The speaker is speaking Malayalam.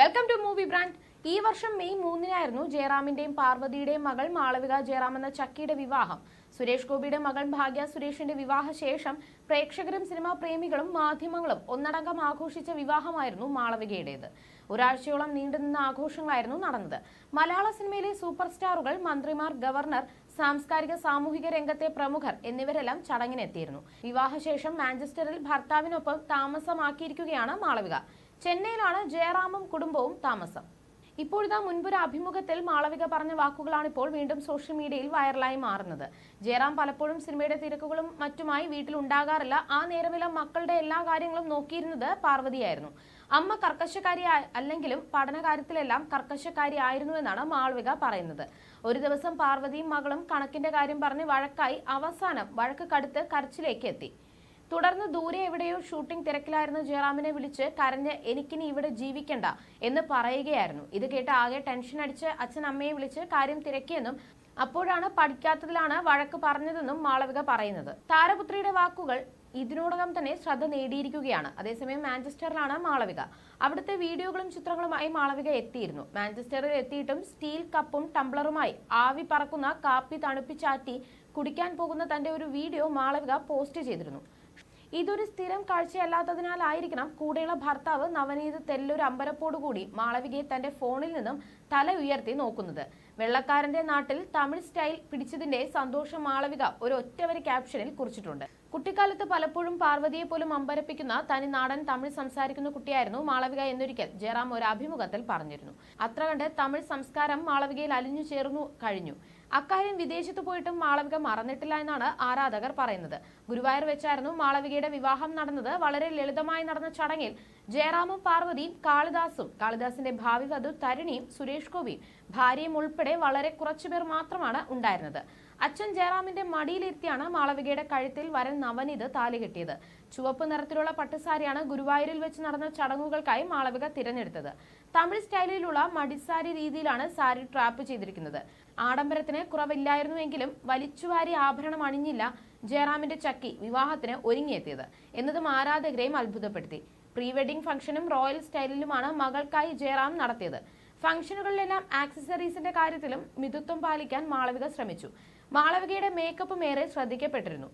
വെൽക്കം ടു മൂവി ബ്രാൻഡ് ഈ വർഷം മെയ് മൂന്നിനായിരുന്നു ജയറാമിന്റെയും പാർവതിയുടെയും മകൾ മാളവിക ജയറാം എന്ന ചക്കിയുടെ വിവാഹം. സുരേഷ് ഗോപിയുടെ മകൾ ഭാഗ്യ സുരേഷിന്റെ വിവാഹ ശേഷം പ്രേക്ഷകരും സിനിമാ പ്രേമികളും മാധ്യമങ്ങളും ഒന്നടങ്കം ആഘോഷിച്ച വിവാഹമായിരുന്നു മാളവികയുടേത്. ഒരാഴ്ചയോളം നീണ്ടുനിന്ന ആഘോഷങ്ങളായിരുന്നു നടന്നത്. മലയാള സിനിമയിലെ സൂപ്പർ സ്റ്റാറുകൾ മന്ത്രിമാർ ഗവർണർ സാംസ്കാരിക സാമൂഹിക രംഗത്തെ പ്രമുഖർ എന്നിവരെല്ലാം ചടങ്ങിനെത്തിയിരുന്നു. വിവാഹശേഷം മാഞ്ചസ്റ്ററിൽ ഭർത്താവിനൊപ്പം താമസമാക്കിയിരിക്കുകയാണ് മാളവിക. ചെന്നൈയിലാണ് ജയറാമും കുടുംബവും താമസം. ഇപ്പോഴിതാ മുൻപൊരു അഭിമുഖത്തിൽ മാളവിക പറഞ്ഞ വാക്കുകളാണ് ഇപ്പോൾ വീണ്ടും സോഷ്യൽ മീഡിയയിൽ വൈറലായി മാറുന്നത്. ജയറാം പലപ്പോഴും സിനിമയുടെ തിരക്കുകളും മറ്റുമായി വീട്ടിൽ ഉണ്ടാകാറില്ല ആ നേരമെല്ലാം മക്കളുടെ എല്ലാ കാര്യങ്ങളും നോക്കിയിരുന്നത് പാർവതിയായിരുന്നു. അമ്മ കർക്കശക്കാരി അല്ലെങ്കിലും പഠനകാര്യത്തിലെല്ലാം കർക്കശക്കാരി ആയിരുന്നുവെന്നാണ് മാളവിക പറയുന്നത്. ഒരു ദിവസം പാർവതിയും മകളും കണക്കിന്റെ കാര്യം പറഞ്ഞ് വഴക്കായി അവസാനം വഴക്ക് കടുത്ത് കരച്ചിലേക്ക് എത്തി. തുടർന്ന് ദൂരെ എവിടെയോ ഷൂട്ടിംഗ് തിരക്കിലായിരുന്ന ജയറാമിനെ വിളിച്ച് കരഞ്ഞ് എനിക്കിനി ഇവിടെ ജീവിക്കണ്ട എന്ന് പറയുകയായിരുന്നു. ഇത് കേട്ട് ആകെ ടെൻഷൻ അടിച്ച് അച്ഛൻ അമ്മയെ വിളിച്ച് കാര്യം തിരക്കിയെന്നും അപ്പോഴാണ് പഠിക്കാത്തതിലാണ് വഴക്ക് പറഞ്ഞതെന്നും മാളവിക പറയുന്നത്. താരപുത്രിയുടെ വാക്കുകൾ ഇതിനോടകം തന്നെ ശ്രദ്ധ നേടിയിരിക്കുകയാണ്. അതേസമയം മാഞ്ചസ്റ്ററിലാണ് മാളവിക. അവിടുത്തെ വീഡിയോകളും ചിത്രങ്ങളുമായി മാളവിക എത്തിയിരുന്നു. മാഞ്ചസ്റ്ററിൽ എത്തിയിട്ടും സ്റ്റീൽ കപ്പും ടംബ്ലറുമായി ആവി പറക്കുന്ന കാപ്പി തണുപ്പിച്ചാറ്റി കുടിക്കാൻ പോകുന്ന തന്റെ ഒരു വീഡിയോ മാളവിക പോസ്റ്റ് ചെയ്തിരുന്നു. ഇതൊരു സ്ഥിരം കാഴ്ചയല്ലാത്തതിനാലായിരിക്കണം കൂടെയുള്ള ഭർത്താവ് നവനീത് തെല്ലൊരു അമ്പരപ്പോടുകൂടി മാളവികയെ തന്റെ ഫോണിൽ നിന്നും തല ഉയർത്തി നോക്കുന്നത്. വെള്ളക്കാരന്റെ നാട്ടിൽ തമിഴ് സ്റ്റൈൽ പിടിച്ചതിന്റെ സന്തോഷം മാളവിക ഒരു ഒറ്റവരി ക്യാപ്ഷനിൽ കുറിച്ചിട്ടുണ്ട്. കുട്ടിക്കാലത്ത് പലപ്പോഴും പാർവതിയെ പോലും അമ്പരപ്പിക്കുന്ന തനി നാടൻ തമിഴ് സംസാരിക്കുന്ന കുട്ടിയായിരുന്നു മാളവിക എന്നൊരിക്കൽ ജയറാം ഒരു അഭിമുഖത്തിൽ പറഞ്ഞിരുന്നു. അത്ര കണ്ട് തമിഴ് സംസ്കാരം മാളവികയിൽ അലിഞ്ഞു ചേർന്നു കഴിഞ്ഞു. അക്കാര്യം വിദേശത്ത് പോയിട്ടും മാളവിക മറന്നിട്ടില്ല എന്നാണ് ആരാധകർ പറയുന്നത്. ഗുരുവായൂർ വെച്ചായിരുന്നു മാളവികയുടെ വിവാഹം നടന്നത്. വളരെ ലളിതമായി നടന്ന ചടങ്ങിൽ ജയറാമും പാർവതിയും കാളിദാസും കാളിദാസിന്റെ ഭാവി വധു തരുണിയും സുരേഷ് ഗോപിയും ഭാര്യയും ഉൾപ്പെടെ വളരെ കുറച്ചുപേർ മാത്രമാണ് ഉണ്ടായിരുന്നത്. അച്ഛൻ ജയറാമിന്റെ മടിയിലിരുത്തിയാണ് മാളവികയുടെ കഴുത്തിൽ വരൻ നവനിത് താലി കെട്ടിയത്. ചുവപ്പ് നിറത്തിലുള്ള പട്ടുസാരിയാണ് ഗുരുവായൂരിൽ വെച്ച് നടന്ന ചടങ്ങുകൾക്കായി മാളവിക തിരഞ്ഞെടുത്തത്. തമിഴ് സ്റ്റൈലിലുള്ള മടിസാരി രീതിയിലാണ് സാരി ട്രാപ്പ് ചെയ്തിരിക്കുന്നത്. ആഡംബരത്തിന് കുറവില്ലായിരുന്നുവെങ്കിലും വലിച്ചുവാരി ആഭരണം അണിഞ്ഞില്ല ജയറാമിന്റെ ചക്കി വിവാഹത്തിന് ഒരുങ്ങിയെത്തിയത്. എന്നതും ആരാധകരെയും അത്ഭുതപ്പെടുത്തി. പ്രീ വെഡിംഗ് ഫംഗ്ഷനും റോയൽ സ്റ്റൈലിലുമാണ് മകൾക്കായി ജയറാം നടത്തിയത്. ഫംഗ്ഷനുകളിലെല്ലാം ആക്സസറീസിന്റെ കാര്യത്തിലും മിതത്വം പാലിക്കാൻ മാളവിക ശ്രമിച്ചു. മാളവികയുടെ മേക്കപ്പും ഏറെ ശ്രദ്ധിക്കപ്പെട്ടിരുന്നു.